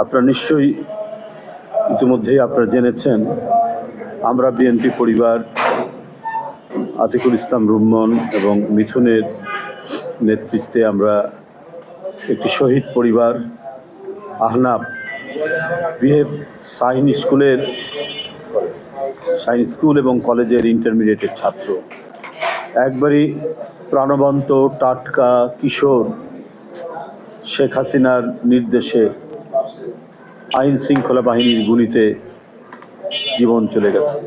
আপনারা নিশ্চয়ই ইতিমধ্যেই আপনারা জেনেছেন, আমরা বিএনপি পরিবার, আতিকুল ইসলাম রুম্মন এবং মিথুনের নেতৃত্বে আমরা একটি শহীদ পরিবার, আহনাব, বিহেভ সাইন স্কুলের, সাইন স্কুল এবং কলেজের ইন্টারমিডিয়েটের ছাত্র। একবারই প্রাণবন্ত টাটকা কিশোর শেখ হাসিনার নির্দেশে আইন শৃঙ্খলা বাহিনীর গুলিতে জীবন চলে গেছে।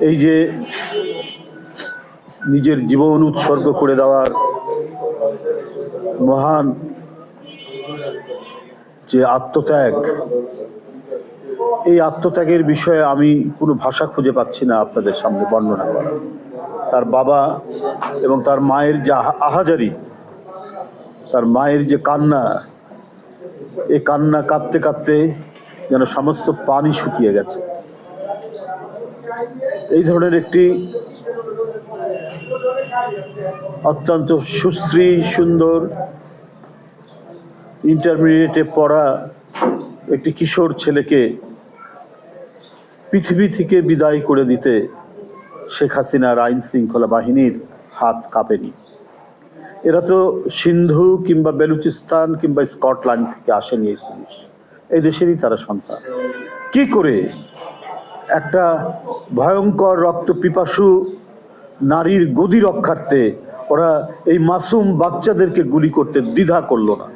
এই যে নিজের জীবন উৎসর্গ করে দেওয়ার মহান যে আত্মত্যাগ, এই আত্মত্যাগের বিষয়ে আমি কোনো ভাষা খুঁজে পাচ্ছি না আপনাদের সামনে বর্ণনা করা। তার বাবা এবং তার মায়ের যে আহা- আহাজারি, তার মায়ের যে কান্না এই কান্না কাঁদতে কাঁদতে যেন সমস্ত পানি শুকিয়ে গেছে। এই ধরনের একটি অত্যন্ত সুশ্রী, সুন্দর ইন্টারমিডিয়েটে পড়া একটি কিশোর ছেলেকে পৃথিবী থেকে বিদায় করে দিতে শেখ হাসিনার আইন শৃঙ্খলা বাহিনীর হাত কাঁপেনি। এরা তো সিন্ধু কিংবা বেলুচিস্তান কিংবা স্কটল্যান্ড থেকে আসেনি এই পুলিশ। এই দেশেরই তারা সন্তান। কি করে একটা ভয়ঙ্কর রক্ত পিপাসু নারীর গদি রক্ষার্থে ওরা এই মাসুম বাচ্চাদেরকে গুলি করতে দ্বিধা করল না?